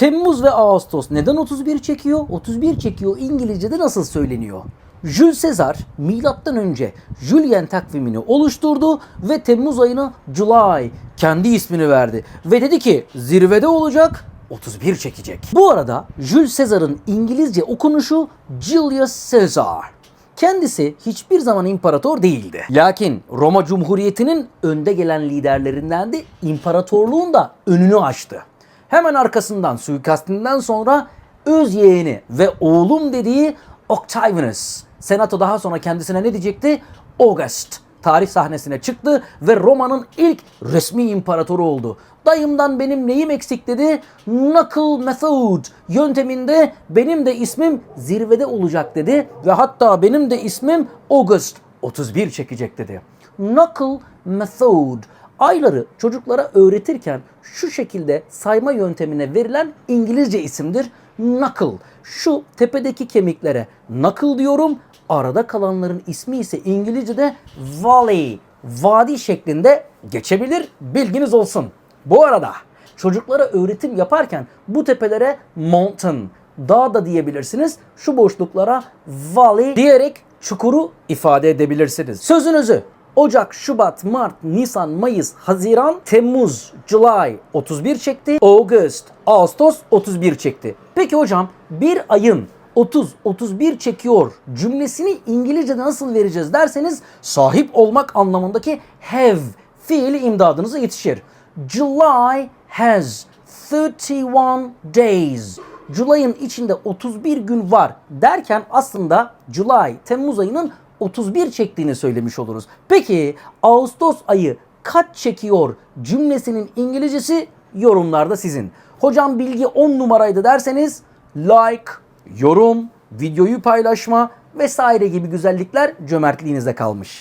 Temmuz ve Ağustos neden 31 çekiyor? 31 çekiyor İngilizce'de nasıl söyleniyor? Jules Caesar milattan önce Julian takvimini oluşturdu ve Temmuz ayına July kendi ismini verdi ve dedi ki zirvede olacak 31 çekecek. Bu arada Jules Caesar'ın İngilizce okunuşu Julius Caesar. Kendisi hiçbir zaman imparator değildi. Lakin Roma Cumhuriyeti'nin önde gelen liderlerinden de imparatorluğun da önünü açtı. Hemen arkasından suikastinden sonra öz yeğeni ve oğlum dediği Octavianus. Senato daha sonra kendisine ne diyecekti? August tarih sahnesine çıktı ve Roma'nın ilk resmi imparatoru oldu. Dayımdan benim neyim eksik dedi. Knuckle Method yönteminde benim de ismim zirvede olacak dedi. Ve hatta benim de ismim August 31 çekecek dedi. Knuckle Method ayları çocuklara öğretirken şu şekilde sayma yöntemine verilen İngilizce isimdir. Knuckle. Şu tepedeki kemiklere knuckle diyorum. Arada kalanların ismi ise İngilizce'de valley, vadi şeklinde geçebilir. Bilginiz olsun. Bu arada çocuklara öğretim yaparken bu tepelere mountain, dağ da diyebilirsiniz. Şu boşluklara valley diyerek çukuru ifade edebilirsiniz. Sözünüzü Ocak, Şubat, Mart, Nisan, Mayıs, Haziran, Temmuz, July 31 çekti. August, Ağustos 31 çekti. Peki hocam bir ayın 30, 31 çekiyor cümlesini İngilizce'de nasıl vereceğiz derseniz sahip olmak anlamındaki have fiili imdadınıza yetişir. July has 31 days. July'ın içinde 31 gün var derken aslında July, Temmuz ayının 31 çektiğini söylemiş oluruz. Peki Ağustos ayı kaç çekiyor cümlesinin İngilizcesi yorumlarda sizin. Hocam bilgi 10 numaraydı derseniz like, yorum, videoyu paylaşma vesaire gibi güzellikler cömertliğinize kalmış.